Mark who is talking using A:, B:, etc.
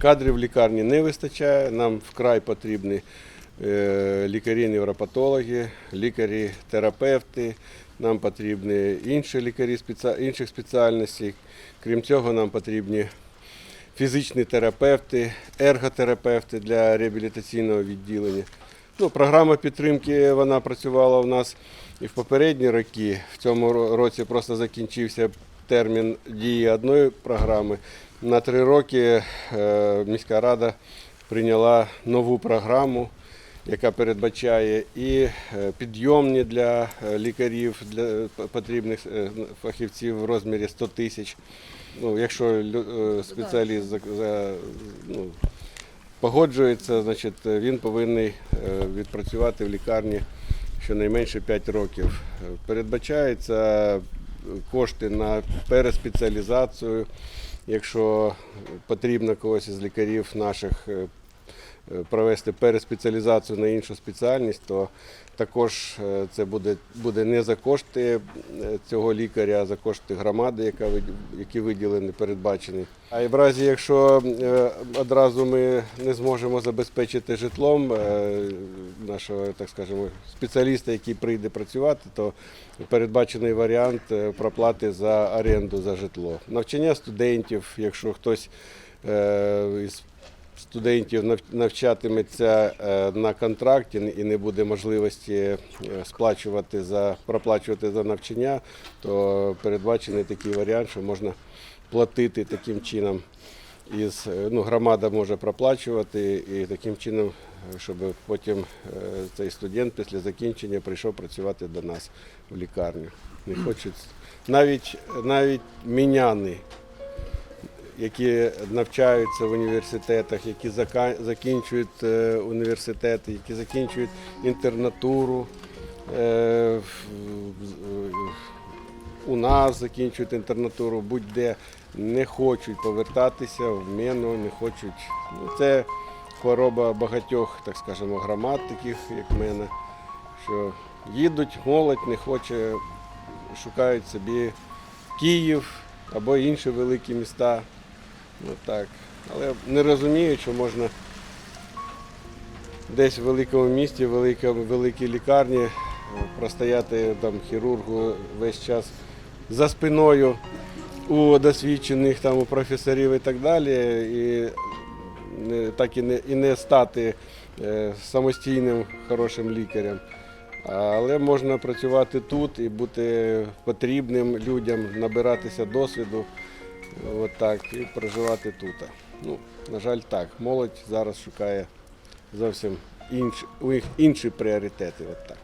A: Кадрів в лікарні не вистачає, нам вкрай потрібні е, лікарі-невропатологи, лікарі-терапевти, нам потрібні інші лікарі інших спеціальностей. Крім цього, нам потрібні фізичні терапевти, ерготерапевти для реабілітаційного відділення. Ну, програма підтримки вона працювала у нас і в попередні роки. В цьому році просто закінчився термін дії одної програми. На три роки е, міська рада прийняла нову програму, яка передбачає і е, підйомні для е, лікарів, для потрібних фахівців в розмірі 100 тисяч. Ну, якщо спеціаліст за, ну, погоджується, значить він повинен відпрацювати в лікарні щонайменше 5 років. Передбачається кошти на переспеціалізацію. Якщо потрібно когось із лікарів наших е, е, провести переспеціалізацію на іншу спеціальність, то також е, це буде, буде не за кошти цього лікаря, а за кошти громади, яка які виділені, передбачені. А і в разі, якщо одразу ми не зможемо забезпечити житлом нашого, так скажемо, спеціаліста, який прийде працювати, то передбачений варіант е, проплати за оренду за житло. Навчання студентів, якщо хтось е, із студентів навчатиметься е, на контракті і не буде можливості сплачувати за проплачувати за навчання, то передбачений такий варіант, що можна платити таким чином. Із, ну, громада може проплачувати і таким чином, щоб потім е, цей студент після закінчення прийшов працювати до нас в лікарню. Не хочуть навіть навіть міняни які навчаються в університетах, які закінчують е, університети, які закінчують інтернатуру. е, У нас закінчують інтернатуру, будь-де не хочуть повертатися в Міну, не хочуть. Ну, це хвороба багатьох, так скажемо, громад, таких як мене, що їдуть, молодь не хоче, шукають собі Київ або інші великі міста. Ну так. Але не розумію, що можна десь в великому місті, в великій лікарні е, простояти там хірургу весь час за спиною у досвідчених там у професорів і так далі. І так і не, і не стати е, самостійним хорошим лікарем. Але можна працювати тут і бути потрібним людям, набиратися досвіду. От так, і проживати тут. Ну, на жаль, так. Молодь зараз шукає зовсім інші, інші пріоритети. От так.